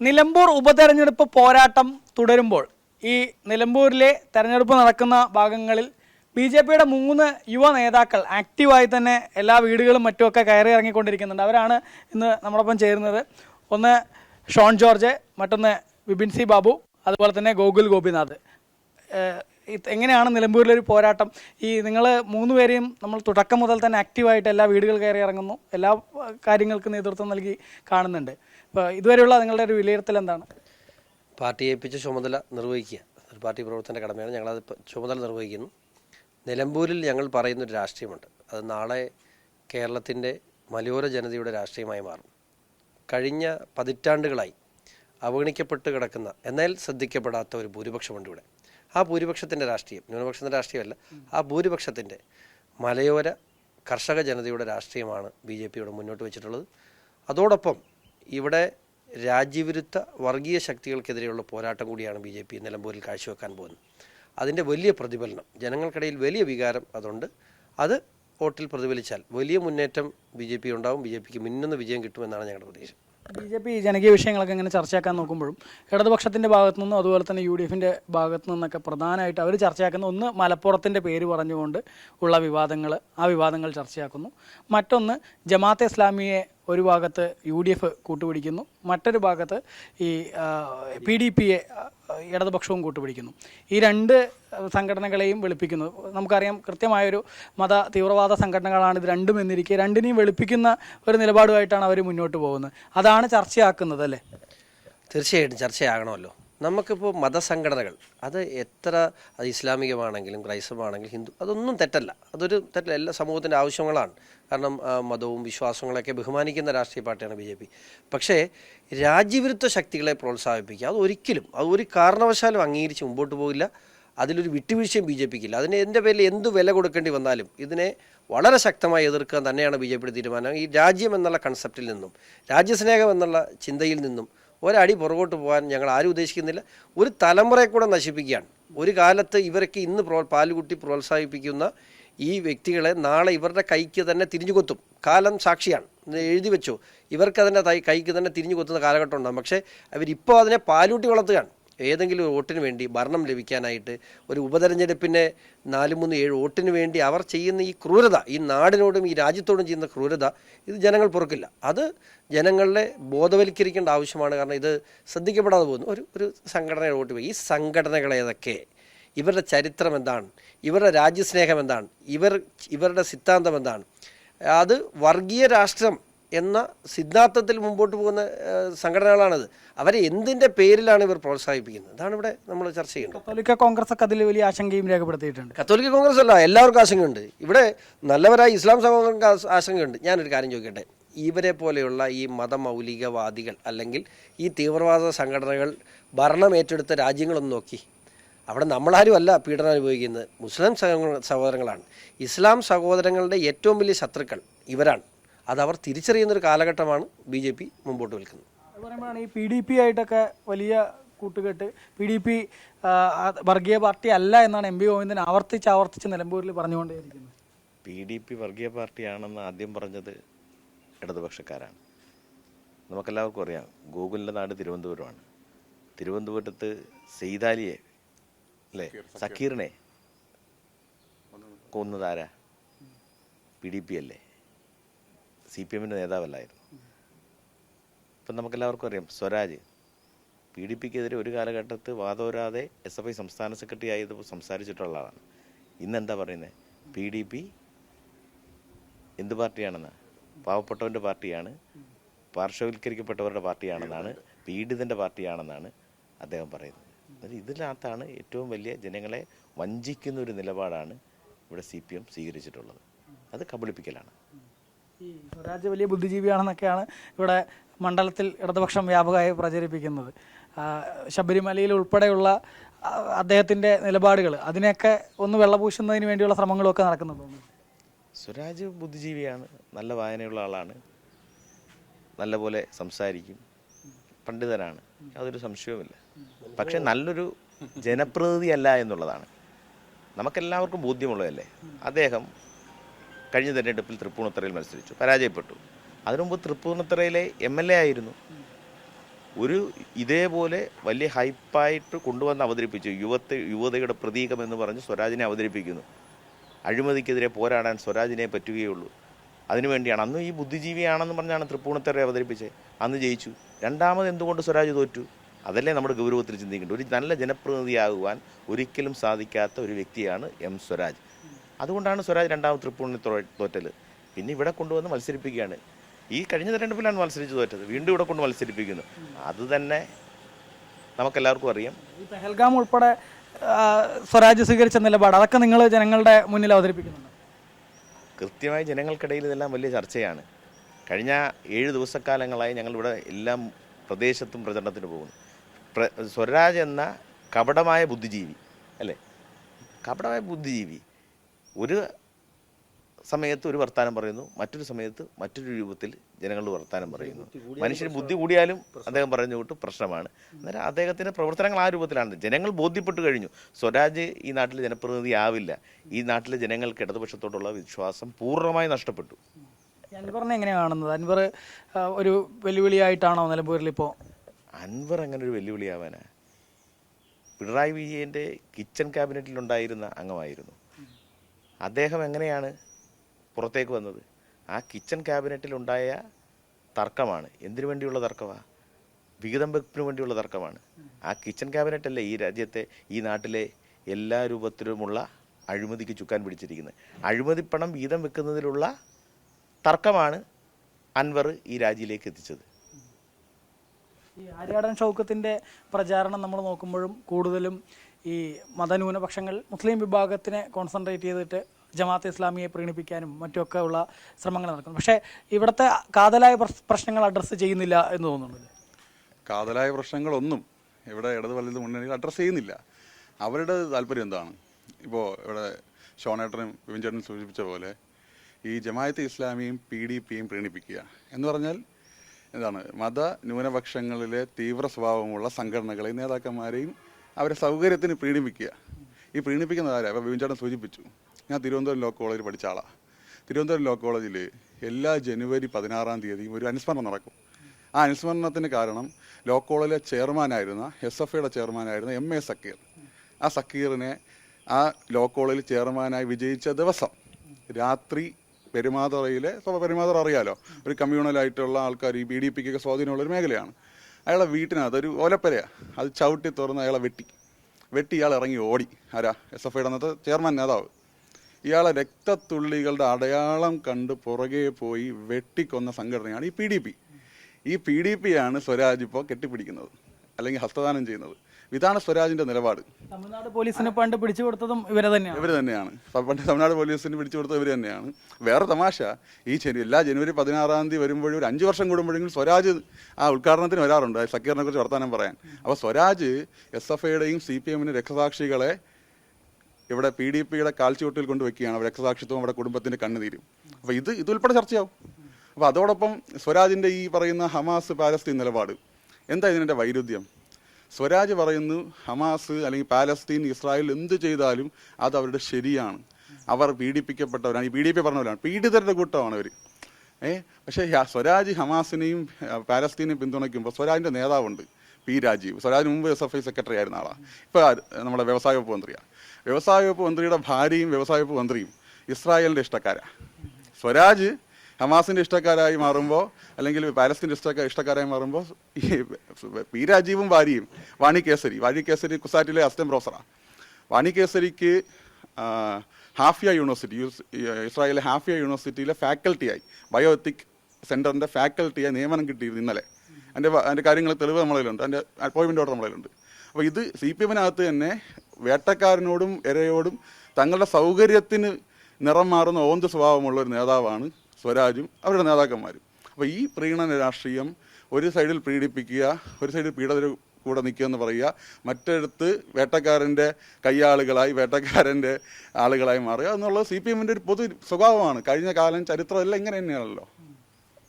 നിലമ്പൂർ ഉപതെരഞ്ഞെടുപ്പ് പോരാട്ടം തുടരുമ്പോൾ ഈ നിലമ്പൂരിലെ തെരഞ്ഞെടുപ്പ് നടക്കുന്ന ഭാഗങ്ങളിൽ ബി ജെ പിയുടെ മൂന്ന് യുവ നേതാക്കൾ ആക്റ്റീവായി തന്നെ എല്ലാ വീടുകളും മറ്റുമൊക്കെ കയറി ഇറങ്ങിക്കൊണ്ടിരിക്കുന്നുണ്ട്. അവരാണ് ഇന്ന് നമ്മളൊപ്പം ചേരുന്നത്. ഒന്ന് ഷോൺ ജോർജ് മറ്റൊന്ന് വിപിൻ സി ബാബു അതുപോലെ തന്നെ ഗോകുൽ ഗോപിനാഥ്. എങ്ങനെയാണ് നിലമ്പൂരിലെ എങ്ങനെയാണ് നിലമ്പൂരിലൊരു പോരാട്ടം? ഈ നിങ്ങൾ മൂന്നുപേരെയും നമ്മൾ തുടക്കം മുതൽ തന്നെ ആക്റ്റീവായിട്ട് എല്ലാ വീടുകൾ കയറി ഇറങ്ങുന്നു. എല്ലാ കാര്യങ്ങൾക്കും നേതൃത്വം നൽകി കാണുന്നുണ്ട്. അപ്പോൾ ഇതുവരെയുള്ള നിങ്ങളുടെ ഒരു വിലയിരുത്തൽ എന്താണ്? പാർട്ടി ഏൽപ്പിച്ച ചുമതല നിർവഹിക്കുക. ഒരു പാർട്ടി പ്രവർത്തന കടമയാണ്. ഞങ്ങളത് ചുമതല നിർവഹിക്കുന്നു. നിലമ്പൂരിൽ ഞങ്ങൾ പറയുന്നൊരു രാഷ്ട്രീയമുണ്ട്. അത് നാളെ കേരളത്തിന്റെ മലയോര ജനതയുടെ രാഷ്ട്രീയമായി മാറും. കഴിഞ്ഞ പതിറ്റാണ്ടുകളായി അവഗണിക്കപ്പെട്ട് കിടക്കുന്ന എന്നാൽ ശ്രദ്ധിക്കപ്പെടാത്ത ഒരു ഭൂരിപക്ഷമുണ്ട് ഇവിടെ. ആ ഭൂരിപക്ഷത്തിന്റെ രാഷ്ട്രീയം ന്യൂനപക്ഷത്തിന്റെ രാഷ്ട്രീയമല്ല ആ ഭൂരിപക്ഷത്തിന്റെ മലയോര കർഷക ജനതയുടെ രാഷ്ട്രീയമാണ് ബി ജെ പിയുടെ മുന്നോട്ട് വെച്ചിട്ടുള്ളത്. അതോടൊപ്പം ഇവിടെ രാജ്യവിരുദ്ധ വർഗീയ ശക്തികൾക്കെതിരെയുള്ള പോരാട്ടം കൂടിയാണ് ബി ജെ പി നിലമ്പൂരിൽ കാഴ്ചവെക്കാൻ പോകുന്നത്. അതിന്റെ വലിയ പ്രതിഫലനം ജനങ്ങൾക്കിടയിൽ വലിയ വികാരം അതുണ്ട്. അത് വോട്ടിൽ പ്രതിഫലിച്ചാൽ വലിയ മുന്നേറ്റം ബി ജെ പി ഉണ്ടാവും ബി ജെ പിക്ക് മിന്നുന്ന വിജയം കിട്ടുമെന്നാണ് ഞങ്ങളുടെ പ്രതീക്ഷ. ബി ജെ പി ജനകീയ വിഷയങ്ങളൊക്കെ ഇങ്ങനെ ചർച്ചയാക്കാൻ നോക്കുമ്പോഴും ഇടതുപക്ഷത്തിന്റെ ഭാഗത്തു നിന്നും അതുപോലെ തന്നെ യു ഡി എഫിന്റെ ഭാഗത്തു നിന്നൊക്കെ പ്രധാനമായിട്ട് അവർ ചർച്ചയാക്കുന്ന ഒന്ന് മലപ്പുറത്തിന്റെ പേര് പറഞ്ഞുകൊണ്ട് ഉള്ള വിവാദങ്ങൾ ആ വിവാദങ്ങൾ ചർച്ചയാക്കുന്നു. മറ്റൊന്ന് ജമാഅത്തെ ഇസ്ലാമിയെ ഒരു ഭാഗത്ത് യു ഡി എഫ് കൂട്ടുപിടിക്കുന്നു മറ്റൊരു ഭാഗത്ത് ഈ പി ഡി പിയെ ഇടതുപക്ഷവും കൂട്ടുപിടിക്കുന്നു. ഈ രണ്ട് സംഘടനകളെയും വെളുപ്പിക്കുന്നു. നമുക്കറിയാം കൃത്യമായൊരു മത തീവ്രവാദ സംഘടനകളാണ് ഇത് രണ്ടും എന്നിരിക്കെ രണ്ടിനെയും വെളുപ്പിക്കുന്ന ഒരു നിലപാടുമായിട്ടാണ് അവർ മുന്നോട്ട് പോകുന്നത്. അതാണ് ചർച്ചയാക്കുന്നത് അല്ലേ? തീർച്ചയായിട്ടും ചർച്ചയാകണമല്ലോ. നമുക്കിപ്പോൾ മതസംഘടനകൾ അത് എത്ര അത് ഇസ്ലാമികമാണെങ്കിലും ക്രൈസ്തവമാണെങ്കിലും ഹിന്ദു അതൊന്നും തെറ്റല്ല. അതൊരു തെറ്റല്ല. എല്ലാ സമൂഹത്തിന്റെ ആവശ്യങ്ങളാണ്. കാരണം മതവും വിശ്വാസങ്ങളൊക്കെ ബഹുമാനിക്കുന്ന രാഷ്ട്രീയ പാർട്ടിയാണ് ബി ജെ പി. പക്ഷേ രാജ്യവിരുദ്ധ ശക്തികളെ പ്രോത്സാഹിപ്പിക്കുക അത് ഒരിക്കലും അത് ഒരു കാരണവശാലും അംഗീകരിച്ച് മുമ്പോട്ട് പോകില്ല. അതിലൊരു വിട്ടുവീഴ്ചയും ബി ജെ പിക്കില്ല അതിന് എന്റെ പേരിൽ എന്ത് വില കൊടുക്കേണ്ടി വന്നാലും ഇതിനെ വളരെ ശക്തമായി എതിർക്കാൻ തന്നെയാണ് ബി ജെ പിയുടെ തീരുമാനം. ഈ രാജ്യം എന്നുള്ള കൺസെപ്റ്റിൽ നിന്നും രാജ്യസ്നേഹം എന്നുള്ള ചിന്തയിൽ നിന്നും ഒരടി പുറകോട്ട് പോകാൻ ഞങ്ങൾ ആരും ഉദ്ദേശിക്കുന്നില്ല. ഒരു തലമുറയെ കൂടെ നശിപ്പിക്കുകയാണ്. ഒരു കാലത്ത് ഇവരൊക്കെ ഇന്ന് പ്രോ പാലുകുട്ടി പ്രോത്സാഹിപ്പിക്കുന്ന ഈ വ്യക്തികളെ നാളെ ഇവരുടെ കൈക്ക് തന്നെ തിരിഞ്ഞു കൊത്തും. കാലം സാക്ഷിയാണ്. എഴുതി വെച്ചു. ഇവർക്ക് അതിന്റെ കൈക്ക് തന്നെ തിരിഞ്ഞു കൊത്തുന്ന കാലഘട്ടം ഉണ്ടാകും. പക്ഷേ അവരിപ്പോൾ അതിനെ പാലൂട്ടി വളർത്തുകയാണ്. ഏതെങ്കിലും വോട്ടിന് വേണ്ടി ഭരണം ലഭിക്കാനായിട്ട് ഒരു ഉപതെരഞ്ഞെടുപ്പിന്റെ നാല് മൂന്ന് ഏഴ് വോട്ടിന് വേണ്ടി അവർ ചെയ്യുന്ന ഈ ക്രൂരത ഈ നാടിനോടും ഈ രാജ്യത്തോടും ചെയ്യുന്ന ക്രൂരത ഇത് ജനങ്ങൾ പുറക്കില്ല. അത് ജനങ്ങളെ ബോധവൽക്കരിക്കേണ്ട ആവശ്യമാണ്. കാരണം ഇത് ശ്രദ്ധിക്കപ്പെടാതെ പോകുന്നു. ഒരു ഒരു സംഘടനയുടെ വോട്ട് ഈ സംഘടനകൾ ഏതൊക്കെ? ഇവരുടെ ചരിത്രം എന്താണ്? ഇവരുടെ രാജ്യസ്നേഹം എന്താണ്? ഇവർ ഇവരുടെ സിദ്ധാന്തം എന്താണ്? അത് വർഗീയ രാഷ്ട്രം എന്ന സിദ്ധാന്തത്തിൽ മുമ്പോട്ട് പോകുന്ന സംഘടനകളാണത്. അവരെ എന്തിന്റെ പേരിലാണ് ഇവർ പ്രോത്സാഹിപ്പിക്കുന്നത്? അതാണ് ഇവിടെ നമ്മൾ ചർച്ച ചെയ്യുന്നത് കത്തോലിക്ക കോൺഗ്രസ് ഒക്കെ അതിൽ വലിയ ആശങ്കയും രേഖപ്പെടുത്തിയിട്ടുണ്ട്. കത്തോലിക്ക കോൺഗ്രസ് അല്ല എല്ലാവർക്കും ആശങ്കയുണ്ട്. ഇവിടെ നല്ലവരായ ഇസ്ലാം സമൂഹങ്ങൾക്ക് ആശ- ആശങ്കയുണ്ട്. ഞാനൊരു കാര്യം ചോദിക്കട്ടെ? ഇവരെ പോലെയുള്ള ഈ മതമൗലികവാദികൾ അല്ലെങ്കിൽ ഈ തീവ്രവാദ സംഘടനകൾ ഭരണം ഏറ്റെടുത്ത രാജ്യങ്ങളൊന്ന് നോക്കി. അവിടെ നമ്മളാരും അല്ല പീഡനം അനുഭവിക്കുന്നത്. മുസ്ലിം സഹോ- സഹോദരങ്ങളാണ്. ഇസ്ലാം സഹോദരങ്ങളുടെ ഏറ്റവും വലിയ ശത്രുക്കൾ ഇവരാണ്. അതവർ തിരിച്ചറിയുന്നൊരു കാലഘട്ടമാണ് ബി ജെ പി മുമ്പോട്ട് വിൽക്കുന്നത്. അത് പറയുമ്പോഴാണ് ഈ പി ഡി പി ആയിട്ടൊക്കെ വലിയ കൂട്ടുകെട്ട് പി ഡി പി വർഗീയ പാർട്ടി അല്ല എന്നാണ് എം പി ഗോവിന്ദൻ ആവർത്തിച്ച് ആവർത്തിച്ച് നിലമ്പൂരിൽ പറഞ്ഞുകൊണ്ടേയിരിക്കുന്നത്. പി ഡി പി വർഗീയ പാർട്ടിയാണെന്ന് ആദ്യം പറഞ്ഞത് ഇടതുപക്ഷക്കാരാണ്. നമുക്കെല്ലാവർക്കും അറിയാം ഗൂഗിളിന്റെ നാട് തിരുവനന്തപുരമാണ്. തിരുവനന്തപുരത്ത് സെയ്താലിയെ അല്ലേ? സക്കീറിനെ കൊന്നതാരാ? പി ഡി പി അല്ലേ? സി പി എമ്മിന്റെ നേതാവല്ലായിരുന്നു. ഇപ്പം നമുക്കെല്ലാവർക്കും അറിയാം സ്വരാജ് പി ഡി പിക്കെതിരെ ഒരു കാലഘട്ടത്ത് വാദോരാതെ എസ് എഫ് ഐ സംസ്ഥാന സെക്രട്ടറി ആയത് സംസാരിച്ചിട്ടുള്ള ആളാണ്. ഇന്നെന്താ പറയുന്നത് പി ഡി പി എന്ത് പാർട്ടിയാണെന്ന്? പാവപ്പെട്ടവന്റെ പാർട്ടിയാണ് പാർശ്വവൽക്കരിക്കപ്പെട്ടവരുടെ പാർട്ടിയാണെന്നാണ് പീഡിതന്റെ പാർട്ടിയാണെന്നാണ് അദ്ദേഹം പറയുന്നത്. അതായത് ഇതിനകത്താണ് ഏറ്റവും വലിയ ജനങ്ങളെ വഞ്ചിക്കുന്ന ഒരു നിലപാടാണ് ഇവിടെ സി പി എം സ്വീകരിച്ചിട്ടുള്ളത്. അത് കബളിപ്പിക്കലാണ്. സ്വരാജ് വലിയ ബുദ്ധിജീവിയാണെന്നൊക്കെയാണ് ഇവിടെ മണ്ഡലത്തിൽ ഇടതുപക്ഷം വ്യാപകമായി പ്രചരിപ്പിക്കുന്നത്. ശബരിമലയിൽ ഉൾപ്പെടെയുള്ള അദ്ദേഹത്തിന്റെ നിലപാടുകൾ അതിനെയൊക്കെ ഒന്ന് വെള്ളപൂശുന്നതിന് വേണ്ടിയുള്ള ശ്രമങ്ങളൊക്കെ നടക്കുന്നുണ്ട്? സ്വരാജ് ബുദ്ധിജീവിയാണ് നല്ല വായനയുള്ള ആളാണ്. നല്ലപോലെ സംസാരിക്കും. പണ്ഡിതനാണ്. അതൊരു സംശയവുമില്ല. പക്ഷെ നല്ലൊരു ജനപ്രതിനിധിയല്ല എന്നുള്ളതാണ്. നമുക്കെല്ലാവർക്കും ബോധ്യമുള്ളതല്ലേ? അദ്ദേഹം കഴിഞ്ഞ തെരഞ്ഞെടുപ്പിൽ തൃപ്പൂണിത്തറയിൽ മത്സരിച്ചു. പരാജയപ്പെട്ടു. അതിനുമുമ്പ് തൃപ്പൂണിത്തറയിലെ എം എൽ എ ആയിരുന്നു. ഒരു ഇതേപോലെ വലിയ ഹൈപ്പായിട്ട് കൊണ്ടുവന്ന് അവതരിപ്പിച്ചു. യുവത്തെ യുവതയുടെ പ്രതീകം എന്ന് പറഞ്ഞ് സ്വരാജിനെ അവതരിപ്പിക്കുന്നു. അഴിമതിക്കെതിരെ പോരാടാൻ സ്വരാജിനെ പറ്റുകയുള്ളൂ. അതിനുവേണ്ടിയാണ് അന്ന് ഈ ബുദ്ധിജീവിയാണെന്ന് പറഞ്ഞാണ് തൃപ്പൂണിത്തറ അവതരിപ്പിച്ചത്. അന്ന് ജയിച്ചു. രണ്ടാമത് എന്തുകൊണ്ട് സ്വരാജ് തോറ്റു? അതല്ലേ നമ്മുടെ ഗൗരവത്തിൽ ചിന്തിക്കേണ്ടത്. ഒരു നല്ല ജനപ്രതിനിധിയാകുവാൻ ഒരിക്കലും സാധിക്കാത്ത ഒരു വ്യക്തിയാണ് എം സ്വരാജ്. അതുകൊണ്ടാണ് സ്വരാജ് രണ്ടാമത് തൃപ്പൂണിത്തുറ തോറ്റൽ പിന്നെ ഇവിടെ കൊണ്ടുവന്ന് മത്സരിപ്പിക്കുകയാണ്. ഈ കഴിഞ്ഞ തെരഞ്ഞെടുപ്പിലാണ് മത്സരിച്ച് തോറ്റത്. വീണ്ടും ഇവിടെ കൊണ്ട് മത്സരിപ്പിക്കുന്നു. അത് തന്നെ നമുക്കെല്ലാവർക്കും അറിയാം. ഈ പെഹൽഗാം ഉൾപ്പെടെ സ്വരാജ് സ്വീകരിച്ച നിലപാട് അതൊക്കെ നിങ്ങൾ ജനങ്ങളുടെ മുന്നിൽ അവതരിപ്പിക്കുന്നുണ്ട്? കൃത്യമായി ജനങ്ങൾക്കിടയിൽ ഇതെല്ലാം വലിയ ചർച്ചയാണ്. കഴിഞ്ഞ ഏഴ് ദിവസക്കാലങ്ങളായി ഞങ്ങളിവിടെ എല്ലാം പ്രദേശത്തും പ്രചരണത്തിന് പോകുന്നു. സ്വരാജ് എന്ന കപടമായ ബുദ്ധിജീവി അല്ലേ? കപടമായ ബുദ്ധിജീവി. ഒരു സമയത്ത് ഒരു വർത്താനം പറയുന്നു മറ്റൊരു സമയത്ത് മറ്റൊരു രൂപത്തിൽ ജനങ്ങളുടെ വർത്താനം പറയുന്നു. മനുഷ്യന് ബുദ്ധി കൂടിയാലും അദ്ദേഹം പറഞ്ഞു വിട്ട് പ്രശ്നമാണ്. അന്നേരം അദ്ദേഹത്തിന്റെ പ്രവർത്തനങ്ങൾ ആ രൂപത്തിലാണ് ജനങ്ങൾ ബോധ്യപ്പെട്ടു കഴിഞ്ഞു. സ്വരാജ് ഈ നാട്ടിലെ ജനപ്രതിനിധി ആവില്ല. ഈ നാട്ടിലെ ജനങ്ങൾക്ക് ഇടതുപക്ഷത്തോടുള്ള വിശ്വാസം പൂർണമായി നഷ്ടപ്പെട്ടു. അൻവറിനെ എങ്ങനെയാണ് കാണുന്നത്? അൻവർ ഒരു വെല്ലുവിളിയായിട്ടാണോ നിലമ്പൂരിൽ ഇപ്പോൾ അൻവർ അങ്ങനെ ഒരു വെല്ലുവിളിയാവാനാ പിണറായി വിജയന്റെ കിച്ചൺ ക്യാബിനറ്റിലുണ്ടായിരുന്ന അംഗമായിരുന്നു. അദ്ദേഹം എങ്ങനെയാണ് പുറത്തേക്ക് വന്നത്? ആ കിച്ചൺ ക്യാബിനറ്റിലുണ്ടായ തർക്കമാണ്. എന്തിനു വേണ്ടിയുള്ള തർക്കമാണ് വിഹിതം വെപ്പിന് വേണ്ടിയുള്ള തർക്കമാണ്. ആ കിച്ചൺ ക്യാബിനറ്റ് അല്ലേ ഈ രാജ്യത്തെ ഈ നാട്ടിലെ എല്ലാ രൂപത്തിലുമുള്ള അഴിമതിക്ക് ചുക്കാൻ പിടിച്ചിരിക്കുന്നത്? അഴിമതിപ്പണം വീതം വെക്കുന്നതിലുള്ള തർക്കമാണ് അൻവർ ഈ രാജ്യയിലേക്ക് എത്തിച്ചത്. ഈ ആര്യാടൻ ഷൗക്കത്തിന്റെ പ്രചാരണം നമ്മൾ നോക്കുമ്പോഴും കൂടുതലും ഈ മതന്യൂനപക്ഷങ്ങൾ മുസ്ലിം വിഭാഗത്തിനെ കോൺസെൻട്രേറ്റ് ചെയ്തിട്ട് ജമാഅത്ത് ഇസ്ലാമിയെ പ്രീണിപ്പിക്കാനും മറ്റുമൊക്കെ ഉള്ള ശ്രമങ്ങൾ നടക്കുന്നു. പക്ഷേ ഇവിടുത്തെ കാതലായ പ്രശ്നങ്ങൾ അഡ്രസ്സ് ചെയ്യുന്നില്ല എന്ന് തോന്നുന്നുണ്ട് കാതലായ പ്രശ്നങ്ങളൊന്നും ഇവിടെ ഇടത് വലത് മുന്നണികൾ അഡ്രസ്സ് ചെയ്യുന്നില്ല. അവരുടെ താല്പര്യം എന്താണ്? ഇപ്പോൾ ഇവിടെ ഷോണേട്ടനും വിവിൻചേട്ടനും സൂചിപ്പിച്ച പോലെ ഈ ജമായത്ത് ഇസ്ലാമിയും പി ഡി പിയും പ്രീണിപ്പിക്കുക എന്ന് പറഞ്ഞാൽ എന്താണ്? മത ന്യൂനപക്ഷങ്ങളിലെ തീവ്ര സ്വഭാവമുള്ള സംഘടനകളെയും നേതാക്കന്മാരെയും അവരെ സൗകര്യത്തിന് പ്രീണിപ്പിക്കുക. ഈ പ്രീണിപ്പിക്കുന്ന ആരാ? ഇപ്പോൾ ബിബിൻചാട്ടൻ ചേട്ടൻ സൂചിപ്പിച്ചു. ഞാൻ തിരുവനന്തപുരം ലോ കോളേജിൽ പഠിച്ച ആളാണ് തിരുവനന്തപുരം ലോ കോളേജിൽ എല്ലാ ജനുവരി പതിനാറാം തീയതിയും ഒരു അനുസ്മരണം നടക്കും. ആ അനുസ്മരണത്തിന് കാരണം ലോ കോളേജിലെ ചെയർമാനായിരുന്ന എസ് എഫ് ഐയുടെ ചെയർമാനായിരുന്ന എം എ സക്കീർ. ആ സക്കീറിനെ ആ ലോ കോളേജിൽ ചെയർമാനായി വിജയിച്ച ദിവസം രാത്രി പെരുമാതറയിലെ പെരുമാതറ അറിയാലോ ഒരു കമ്മ്യൂണലായിട്ടുള്ള ആൾക്കാർ ഈ ബി ഡി പിക്കൊക്കെ സ്വാധീനമുള്ള ഒരു മേഖലയാണ്. അയാളെ വീട്ടിനകത്ത് ഒരു ഓലപ്പരയാണ് അത് ചവിട്ടി തുറന്ന് അയാളെ വെട്ടി. വെട്ടി ഇയാൾ ഇറങ്ങി ഓടി. ആരാ? എസ് എഫ് ഐയുടെ അന്നത്തെ ചെയർമാൻ നേതാവ്. ഇയാളെ രക്തത്തുള്ളികളുടെ അടയാളം കണ്ട് പുറകെ പോയി വെട്ടിക്കൊന്ന സംഘടനയാണ് ഈ പി ഡി പി ഈ പി ഡി പി ആണ് സ്വരാജ് ഇപ്പോൾ കെട്ടിപ്പിടിക്കുന്നത്. അല്ലെങ്കിൽ ഹസ്തദാനം ചെയ്യുന്നത്. ഇതാണ് സ്വരാജിന്റെ നിലപാട്. തമിഴ്നാട് പോലീസിനെ പണ്ട് പിടിച്ചു കൊടുത്തതും ഇവരെ തന്നെയാണ്. ഇവർ തന്നെയാണ്. പണ്ട് തമിഴ്നാട് പോലീസിന് പിടിച്ചു കൊടുത്തത് ഇവർ തന്നെയാണ്. വേറെ തമാശ ഈ ജനു എല്ലാ ജനുവരി പതിനാറാം തീയതി വരുമ്പോഴും ഒരു അഞ്ച് വർഷം കൂടുമ്പോഴെങ്കിലും സ്വരാജ് ആ ഉദ്ഘാടനത്തിന് വരാറുണ്ട്. സക്കീറിനെ കുറിച്ച് വർത്തമാനം പറയാൻ. അപ്പോൾ സ്വരാജ് എസ് എഫ് ഐയുടെയും സി പി എമ്മിന്റെ രക്തസാക്ഷികളെ ഇവിടെ പി ഡി പിയുടെ കാൽച്ചുവട്ടിൽ കൊണ്ട് വെക്കുകയാണ് അവർ രക്തസാക്ഷിത്വം അവിടെ കുടുംബത്തിന്റെ കണ്ണുനീരും അപ്പോൾ ഇത് ഇതുൾപ്പെടെ ചർച്ചയാവും. അപ്പോൾ അതോടൊപ്പം സ്വരാജിന്റെ ഈ പറയുന്ന ഹമാസ് പാലസ്തീൻ നിലപാട്. എന്താ ഇതിന്റെ വൈരുദ്ധ്യം? സ്വരാജ് പറയുന്നു ഹമാസ് അല്ലെങ്കിൽ പാലസ്തീൻ ഇസ്രായേൽ എന്ത് ചെയ്താലും അത് അവരുടെ ശരിയാണ്. അവർ പീഡിപ്പിക്കപ്പെട്ടവരാണ്. ഈ പി ഡി പി പറഞ്ഞവരാണ് പീഡിതരുടെ കൂട്ടമാണ് അവർ ഏ? പക്ഷേ സ്വരാജ് ഹമാസിനെയും പാലസ്തീനെയും പിന്തുണയ്ക്കുമ്പോൾ സ്വരാജിന്റെ നേതാവുണ്ട് പി രാജീവ്. സ്വരാജ് മുമ്പ് എസ് എഫ് ഐ സെക്രട്ടറി ആയിരുന്ന ആളാണ് ഇപ്പോൾ നമ്മുടെ വ്യവസായ വകുപ്പ് മന്ത്രിയാണ് വ്യവസായ വകുപ്പ് മന്ത്രിയുടെ ഭാര്യയും വ്യവസായ വകുപ്പ് മന്ത്രിയും ഇസ്രായേലിന്റെ ഇഷ്ടക്കാരാണ് സ്വരാജ് ഹമാസിന്റെ ഇഷ്ടക്കാരായി മാറുമ്പോൾ അല്ലെങ്കിൽ പാലസ്തീന്റെ ഇഷ്ടക്കാർ ഇഷ്ടക്കാരായി മാറുമ്പോൾ ഈ പി രാജീവും ഭാര്യയും വാണി കേസരി. വാണി കേസരി കുസാറ്റിലെ അസ്റ്റം പ്രൊഫസറാണ് വാണി കേസരിക്ക് ഹാഫിയ യൂണിവേഴ്സിറ്റി ഇസ്രായേലിലെ ഹാഫിയ യൂണിവേഴ്സിറ്റിയിലെ ഫാക്കൽറ്റിയായി ബയോഎത്തിക് സെന്ററിന്റെ ഫാക്കൽറ്റിയായി നിയമനം കിട്ടിയിരുന്നു ഇന്നലെ. അതിന്റെ അതിന്റെ കാര്യങ്ങൾ തെളിവ് നമ്മളിലുണ്ട് അതിന്റെ അപ്പോയിൻമെന്റ് ഓർഡർ നമ്മളിലുണ്ട് അപ്പോൾ ഇത് സി പി എമ്മിനകത്ത് തന്നെ വേട്ടക്കാരനോടും ഇരയോടും തങ്ങളുടെ സൗകര്യത്തിന് നിറം മാറുന്ന ഓന്ത് സ്വഭാവമുള്ള ഒരു നേതാവാണ് സ്വരാജും അവരുടെ നേതാക്കന്മാരും. അപ്പോൾ ഈ പ്രീണന രാഷ്ട്രീയം ഒരു സൈഡിൽ പീഡിപ്പിക്കുക ഒരു സൈഡിൽ പീഡന കൂടെ നിൽക്കുക എന്ന് പറയുക മറ്റടുത്ത് വേട്ടക്കാരന്റെ കയ്യാളുകളായി വേട്ടക്കാരന്റെ ആളുകളായി മാറുക എന്നുള്ളത് സി പി എമ്മിന്റെ ഒരു പൊതു സ്വഭാവമാണ്. കഴിഞ്ഞ കാലം ചരിത്രം എല്ലാം ഇങ്ങനെ തന്നെയാണല്ലോ.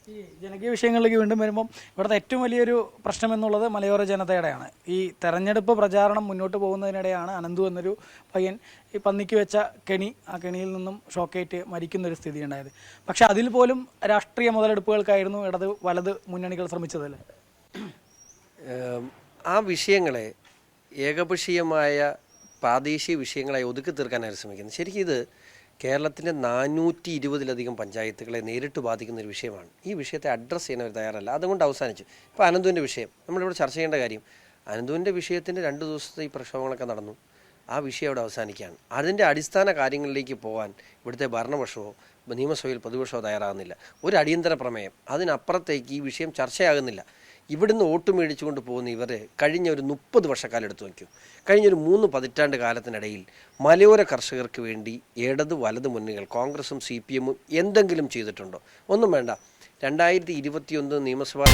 ഈ ജനകീയ വിഷയങ്ങളിലേക്ക് വീണ്ടും വരുമ്പം ഇവിടുത്തെ ഏറ്റവും വലിയൊരു പ്രശ്നം എന്നുള്ളത് മലയോര ജനതയുടെയാണ്. ഈ തെരഞ്ഞെടുപ്പ് പ്രചാരണം മുന്നോട്ട് പോകുന്നതിനിടെയാണ് അനന്തു എന്നൊരു പയ്യൻ ഈ പന്നിക്ക് വെച്ച കെണി ആ കെണിയിൽ നിന്നും ഷോക്കേറ്റ് മരിക്കുന്നൊരു സ്ഥിതി ഉണ്ടായത് പക്ഷെ അതിൽ പോലും രാഷ്ട്രീയ മുതലെടുപ്പുകൾക്കായിരുന്നു ഇടത് വലത് മുന്നണികൾ ശ്രമിച്ചതല്ലേ ആ വിഷയങ്ങളെ ഏകപക്ഷീയമായ പ്രാദേശിക വിഷയങ്ങളായി ഒതുക്കി തീർക്കാനായിട്ട് ശ്രമിക്കുന്നത് ശരിക്കും ഇത് കേരളത്തിന്റെ നാനൂറ്റി ഇരുപതിലധികം പഞ്ചായത്തുകളെ നേരിട്ട് ബാധിക്കുന്ന ഒരു വിഷയമാണ്. ഈ വിഷയത്തെ അഡ്രസ്സ് ചെയ്യാൻ അവർ തയ്യാറല്ല. അതുകൊണ്ട് അവസാനിച്ചു. ഇപ്പോൾ അനന്തുവിന്റെ വിഷയം. നമ്മളിവിടെ ചർച്ച ചെയ്യേണ്ട കാര്യം അനന്തുവിന്റെ വിഷയത്തിന്റെ രണ്ട് ദിവസത്തെ ഈ പ്രക്ഷോഭങ്ങളൊക്കെ നടന്നു. ആ വിഷയം അവിടെ അവസാനിക്കുകയാണ്. അതിന്റെ അടിസ്ഥാന കാര്യങ്ങളിലേക്ക് പോകാൻ ഇവിടുത്തെ ഭരണപക്ഷമോ നിയമസഭയിൽ പ്രതിപക്ഷമോ തയ്യാറാകുന്നില്ല. ഒരു അടിയന്തര പ്രമേയം. അതിനപ്പുറത്തേക്ക് ഈ വിഷയം ചർച്ചയാകുന്നില്ല. ഇവിടുന്ന് വോട്ട് മേടിച്ചുകൊണ്ട് പോകുന്ന ഇവരെ കഴിഞ്ഞ ഒരു മുപ്പത് വർഷക്കാലം എടുത്തു നോക്കൂ കഴിഞ്ഞ ഒരു മൂന്ന് പതിറ്റാണ്ട് കാലത്തിനിടയിൽ മലയോര കർഷകർക്ക് വേണ്ടി ഇടത് വലത് മുന്നണികൾ കോൺഗ്രസും സി പി എമ്മും എന്തെങ്കിലും ചെയ്തിട്ടുണ്ടോ? ഒന്നും വേണ്ട. രണ്ടായിരത്തി ഇരുപത്തിയൊന്ന് നിയമസഭാ